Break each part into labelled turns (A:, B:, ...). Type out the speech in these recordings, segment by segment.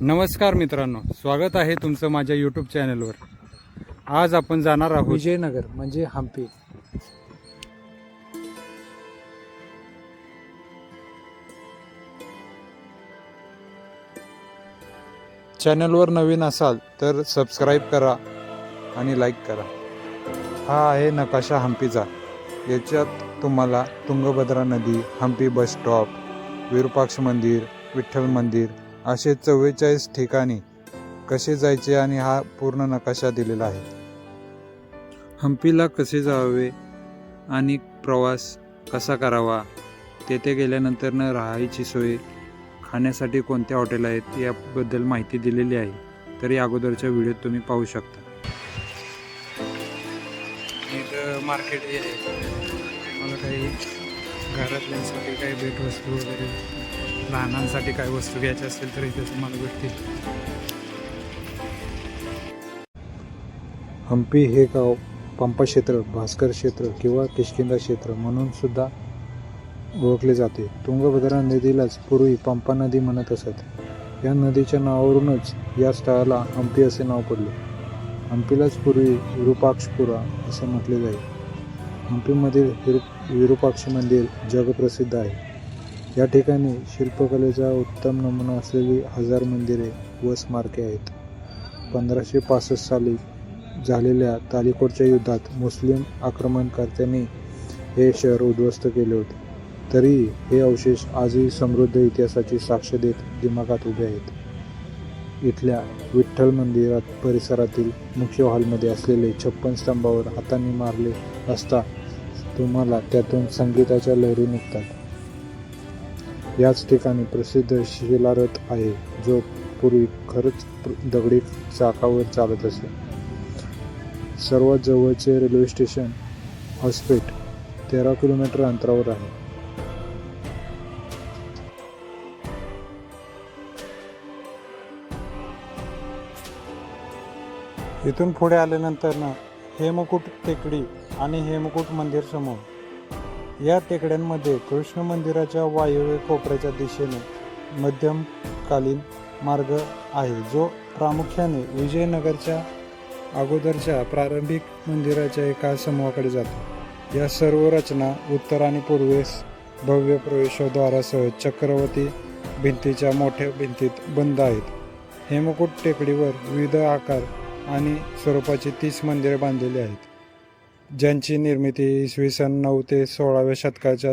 A: नमस्कार मित्रांनो स्वागत आहे तुमचं माझ्या यूट्यूब चॅनलवर आज आपण जाणार आहोत
B: विजयनगर म्हणजे हम्पी.
A: चॅनलवर नवीन असाल तर सबस्क्राईब करा आणि लाईक करा. हा आहे नकाशा हम्पीचा. याच्यात तुम्हाला तुंगभद्रा नदी हम्पी बस स्टॉप विरूपाक्ष मंदिर विठ्ठल मंदिर असे चव्वेचाळीस ठिकाणी कसे जायचे आणि हा पूर्ण नकाशा दिलेला आहे? हम्पीला कसे जावे आणि प्रवास कसा करावा? तेथे गेल्यानंतर न राहायची सोय खाण्यासाठी कोणत्या हॉटेल आहेत याबद्दल माहिती दिलेली आहे. तर अगोदरच्या व्हिडिओत तुम्ही पाहू शकता. इथं मार्केट आहे मला काही घरातल्यांसाठी काही भेटवस्तू वगैरे लहानांसाठी काही वस्तू घ्यायच्या असतील तर इथे तुम्हाला भेटतील.
B: हम्पी हे गाव पंपा क्षेत्र भास्कर क्षेत्र किंवा किशकिंदा क्षेत्र म्हणून सुद्धा ओळखले जाते. तुंगभद्रा नदीलाच पूर्वी पंपा नदी म्हणत असत. या नदीच्या नावावरूनच या स्थळाला हम्पी असे नाव पडले. हम्पीलाच पूर्वी विरूपाक्षपुरा असे म्हटले जाई हम्पीमधील विरूपाक्ष मंदिर जगप्रसिद्ध आहे. या ठिकाणी शिल्पकलेचा उत्तम नमुना असलेली हजार मंदिरे व स्मारके आहेत. पंधराशे पासष्ट साली झालेल्या तालिकोटच्या युद्धात मुस्लिम आक्रमणकर्त्यांनी हे शहर उद्ध्वस्त केले होते. तरी हे अवशेष आजही समृद्ध इतिहासाची साक्ष देत दिमागात उभे आहेत. इथल्या विठ्ठल मंदिरात परिसरातील मुख्य हॉलमध्ये असलेले छप्पन स्तंभावर हातांनी मारले असता तुम्हाला त्यातून संगीताच्या लहरी निघतात. याच ठिकाणी प्रसिद्ध शिलारथ आहे जो पूर्वी खरंच दगडी चाकावर चालत असे. सर्वात जवळचे रेल्वे स्टेशन हॉस्पेट तेरा किलोमीटर अंतरावर आहे.
A: इथून पुढे आल्यानंतर ना हेमकूट टेकडी आणि हेमकूट मंदिर समोर या टेकड्यांमध्ये कृष्ण मंदिराच्या वायव्य कोपऱ्याच्या दिशेने मध्यमकालीन मार्ग आहे जो प्रामुख्याने विजयनगरच्या अगोदरच्या प्रारंभिक मंदिराच्या एका समूहाकडे जातो. या सर्व रचना उत्तर आणि पूर्वेस भव्य प्रवेशद्वारासह चक्रवर्ती भिंतीच्या मोठ्या भिंतीत बंद आहेत. हेमकूट टेकडीवर विविध आकार आणि स्वरूपाची तीस मंदिरे बांधलेली आहेत. ज्यांची निर्मिती इसवी सन नऊ ते सोळाव्या शतकाच्या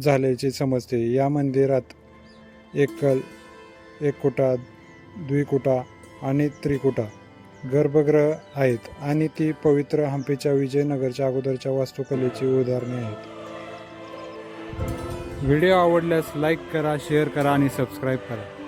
A: झाल्याचे समजते. या मंदिरात एकल एककुटा द्विकुटा आणि त्रिकुटा गर्भगृह आहेत आणि ती पवित्र हंपीच्या विजयनगरच्या अगोदरच्या वास्तुकलेची उदाहरणे आहेत. व्हिडिओ आवडल्यास लाईक करा शेअर करा आणि सबस्क्राईब करा.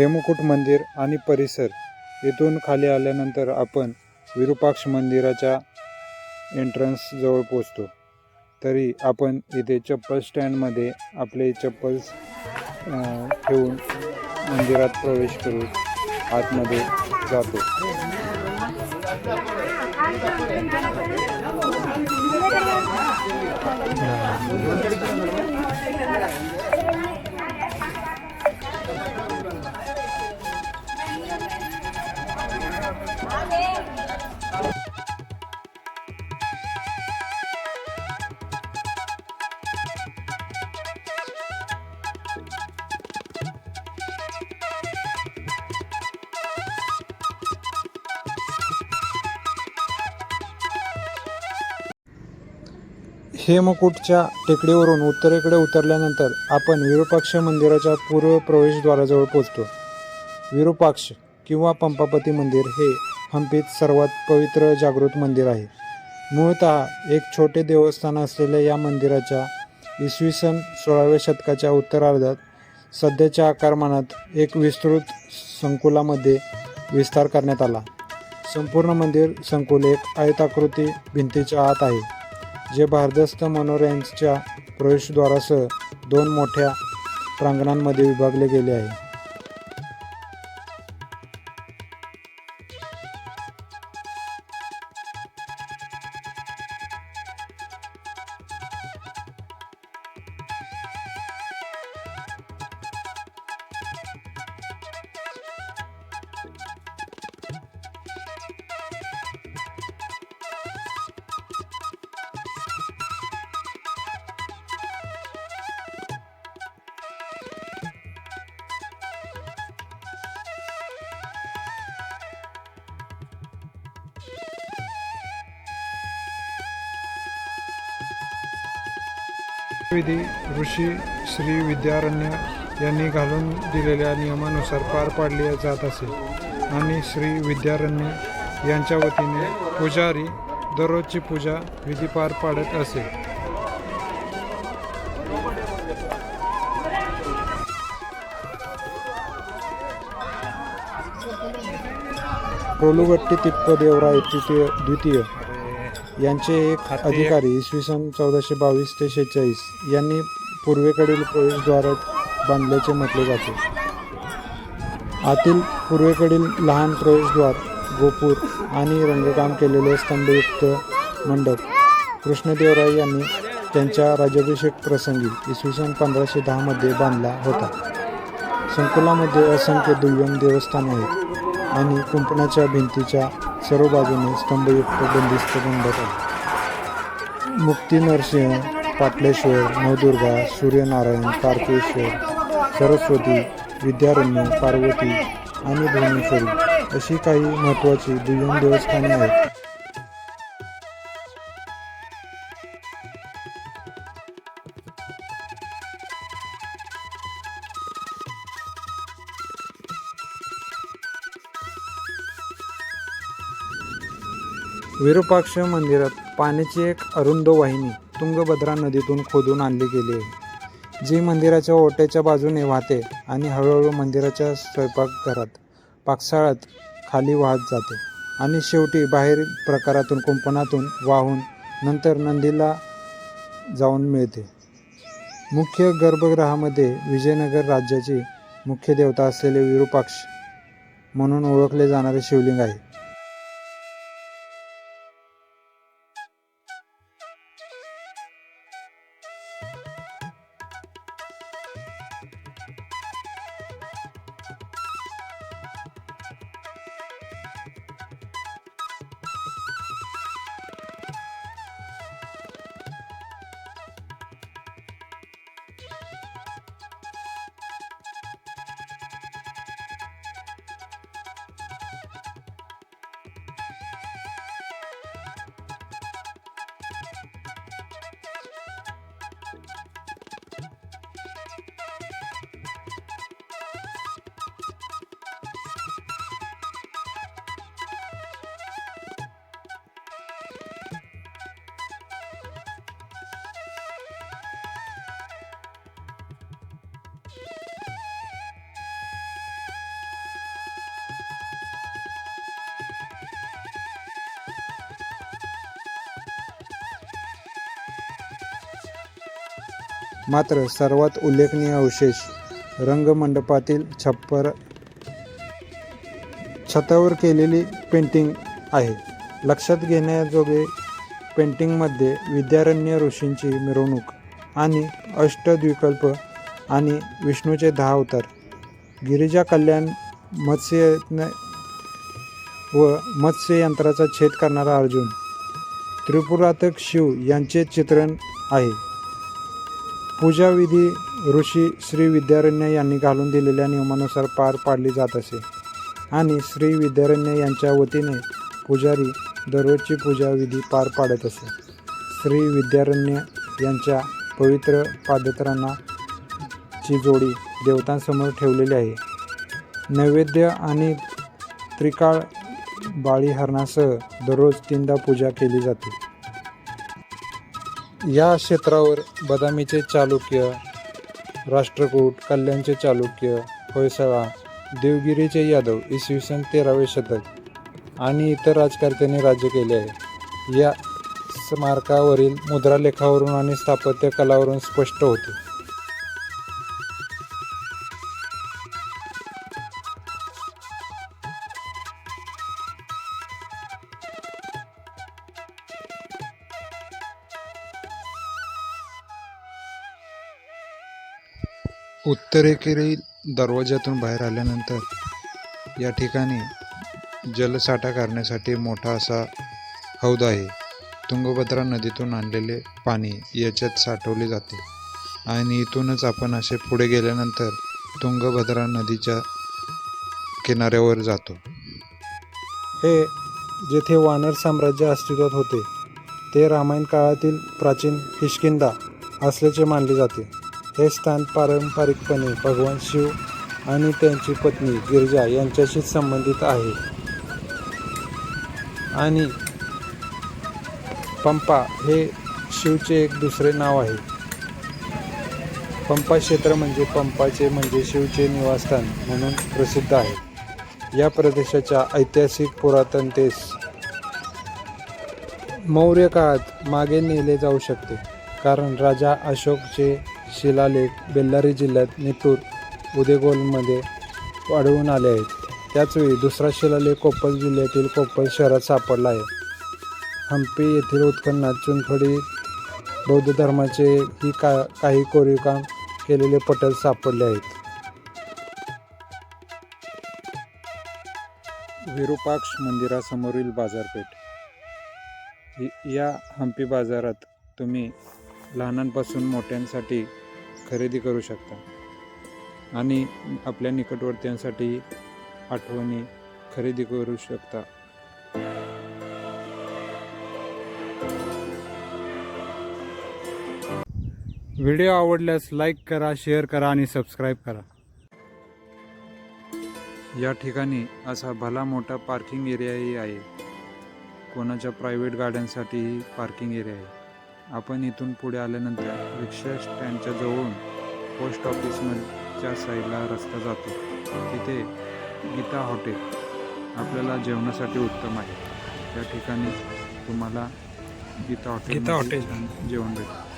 A: हेमकुट मंदिर आणि परिसर इथून खाली आल्यानंतर आपण विरूपाक्ष मंदिराच्या
B: एंट्रन्सजवळ पोचतो. तरी आपण इथे चप्पल स्टँडमध्ये आपले चप्पल ठेवून मंदिरात प्रवेश करू आतमध्ये जातो.
A: हेमकूटच्या टेकडीवरून उत्तरेकडे उतरल्यानंतर आपण विरूपाक्ष मंदिराच्या पूर्व प्रवेशद्वाराजवळ पोहोचतो विरूपाक्ष किंवा पंपापती मंदिर हे हंपीत सर्वात पवित्र जागृत मंदिर आहे. मूळतः एक छोटे देवस्थान असलेल्या या मंदिराच्या इसवी सन सोळाव्या शतकाच्या उत्तरार्धात सध्याच्या आकारमानात एक विस्तृत संकुलामध्ये विस्तार करण्यात आला. संपूर्ण मंदिर संकुल एक आयताकृती भिंतीच्या आत आहे जे भारदस्त मनोरंजच्या प्रवेशद्वारासह दोन मोठ्या प्रांगणांमध्ये विभागले गेले आहे.
B: विधी ऋषी श्री विद्यारण्य यांनी घालून दिलेल्या नियमानुसार पार पाडली जात असे. आणि श्री विद्यारण्य यांच्या वतीने पुजारी दररोजची पूजा विधी पार पाडत असे.
A: कोलुवट्टी तिप्प देवराय तृतीय द्वितीय. यांचे एक अधिकारी इसवी सन चौदाशे बावीस ते शेहेचाळीस यांनी पूर्वेकडील प्रवेशद्वार बांधल्याचे म्हटले जाते. आतील पूर्वेकडील लहान प्रवेशद्वार गोपूर आणि रंगकाम केलेले स्तंभयुक्त मंडप कृष्णदेवराय यांनी त्यांच्या राज्याभिषेक प्रसंगी इसवी सन पंधराशे दहामध्ये बांधला होता. संकुलामध्ये असंख्य दुय्यम देवस्थाने आहेत आणि कुंपणाच्या भिंतीच्या सर्व बाजूने स्तंभयुक्त बंदिस्त मंडप आहे मुक्ती नरसिंह पाटलेश्वर नवदुर्गा सूर्यनारायण कार्तिकेश्वर सरस्वती विद्यारण्य पार्वती आणि भुवनेश्वरी अशी काही महत्त्वाची दुय्यम देवस्थाने आहेत. विरूपाक्ष मंदिरात पाण्याची एक अरुंद वाहिनी तुंगभद्रा नदीतून खोदून आणली गेली आहे. जी मंदिराच्या ओट्याच्या बाजूने वाहते आणि हळूहळू मंदिराच्या स्वयंपाकघरात पाकसाळ्यात खाली वाहत जाते आणि शेवटी बाहेर प्रकारातून कुंपणातून वाहून नंतर नंदीला जाऊन मिळते. मुख्य गर्भगृहामध्ये विजयनगर राज्याची मुख्य देवता असलेले विरूपाक्ष म्हणून ओळखले जाणारे शिवलिंग आहे. मात्र सर्वात उल्लेखनीय अवशेष रंगमंडपातील छप्पर छतावर केलेली पेंटिंग आहे. लक्षात घेण्याजोगे पेंटिंगमध्ये विद्यारण्य ऋषींची मिरवणूक आणि अष्टद्विकल्प आणि विष्णूचे दहा अवतार. गिरिजा कल्याण मत्स्य व मत्स्य यंत्राचा छेद करणारा अर्जुन. त्रिपुरातक शिव यांचे चित्रण आहे. पूजाविधी ऋषी श्री विद्यारण्य यांनी घालून दिलेल्या नियमानुसार पार पाडली जात असे. आणि श्री विद्यारण्य यांच्या वतीने पुजारी दररोजची पूजाविधी पार पाडत असे. श्री विद्यारण्य यांच्या पवित्र पादत्रांना ची जोडी देवतांसमोर ठेवलेली आहे. नैवेद्य आणि त्रिकाळ बाळीहरणासह दररोज तीनदा पूजा केली जाते. या क्षेत्रावर बदामीचे चालुक्य राष्ट्रकूट कल्याणचे चालुक्य होयसळा देवगिरीचे यादव इसवी सन तेरावे शतक आणि इतर राजकर्त्यांनी राज्य केले आहे. या स्मारकावरील मुद्रालेखावरून आणि स्थापत्य कलावरून स्पष्ट होते. उत्तरेकडील दरवाजातून बाहेर आल्यानंतर या ठिकाणी जलसाठा करण्यासाठी मोठा असा हौद आहे. तुंगभद्रा नदीतून आणलेले पाणी याच्यात साठवले जाते आणि इथूनच आपण असे पुढे गेल्यानंतर तुंगभद्रा नदीच्या किनाऱ्यावर जातो. हे जेथे वानर साम्राज्य अस्तित्वात होते ते रामायण काळातील प्राचीन किष्किंदा असल्याचे मानले जाते. हे स्थान पारंपरिकपणे भगवान शिव आणि त्यांची पत्नी गिरजा यांच्याशी संबंधित आहे. आणि पंपा हे शिवचे एक दुसरे नाव आहे. पंपा क्षेत्र म्हणजे पंपाचे म्हणजे शिवचे निवासस्थान म्हणून प्रसिद्ध आहे. या प्रदेशाच्या ऐतिहासिक पुरातनतेस मौर्य काळात मागे नेले जाऊ शकते. कारण राजा अशोकचे शिलालेख बेल्लारी जिल्ह्यात नेतूर उदेगोलमध्ये आढळून आले आहेत. त्याचवेळी दुसरा शिलालेख कोप्पल जिल्ह्यातील कोप्पल शहरात सापडला आहे. हम्पी येथील उत्खननात चुनखडी बौद्ध धर्माचे ही का काही कोरीवकाम केलेले पटल सापडले आहेत. विरूपाक्ष मंदिरासमोरील बाजारपेठ. या हम्पी बाजारात तुम्ही लहानांपासून मोठ्यांसाठी खरेदी करू शकता. आणि आपल्या निकटवर्तीयांसाठी आठवणी खरेदी करू शकता. व्हिडिओ आवडल्यास लाईक करा शेअर करा आणि सबस्क्राईब करा. या ठिकाणी असा भला मोठा पार्किंग एरियाही आहे. कोणाच्या प्रायव्हेट गाड्यांसाठीही पार्किंग एरिया आहे. आपण इथून पुढे आल्यानंतर रिक्षा स्टँडच्या जवळून पोस्ट ऑफिसच्या साईडला रस्ता जातो. तिथे गीता हॉटेल आपल्याला जेवणासाठी उत्तम आहे. त्या ठिकाणी तुम्हाला गीता हॉटेल
B: गीता हॉटेल.
A: जेवण भेटेल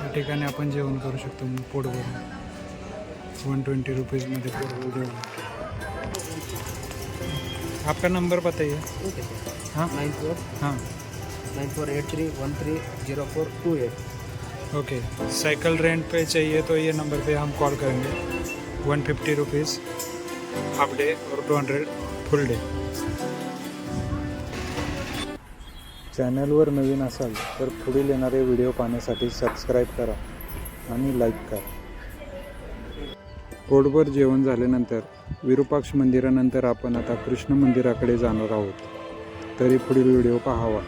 B: या ठिकाणी आपण जेवण करू शकतो पोट भरून वन ट्वेंटी रुपीज़ में पोट भरून जेवण आपका नंबर बताइए
C: ओके. सर
B: हाँ?
C: Nine four.
B: हाँ.
C: Nine four eight three one three zero four two eight.
B: Okay cycle rent पे चाहिए तो ये नंबर पे हम कॉल करेंगे. One fifty rupees half day और टू हंड्रेड फुल डे
A: चॅनलवर नवीन असाल तर पुढील येणारे व्हिडिओ पाहण्यासाठी सबस्क्राईब करा आणि लाईक करा. पोटभर जेवण झाल्यानंतर विरूपाक्ष मंदिरानंतर आपण आता कृष्ण मंदिराकडे जाणार आहोत. तरी पुढील व्हिडिओ पाहावा.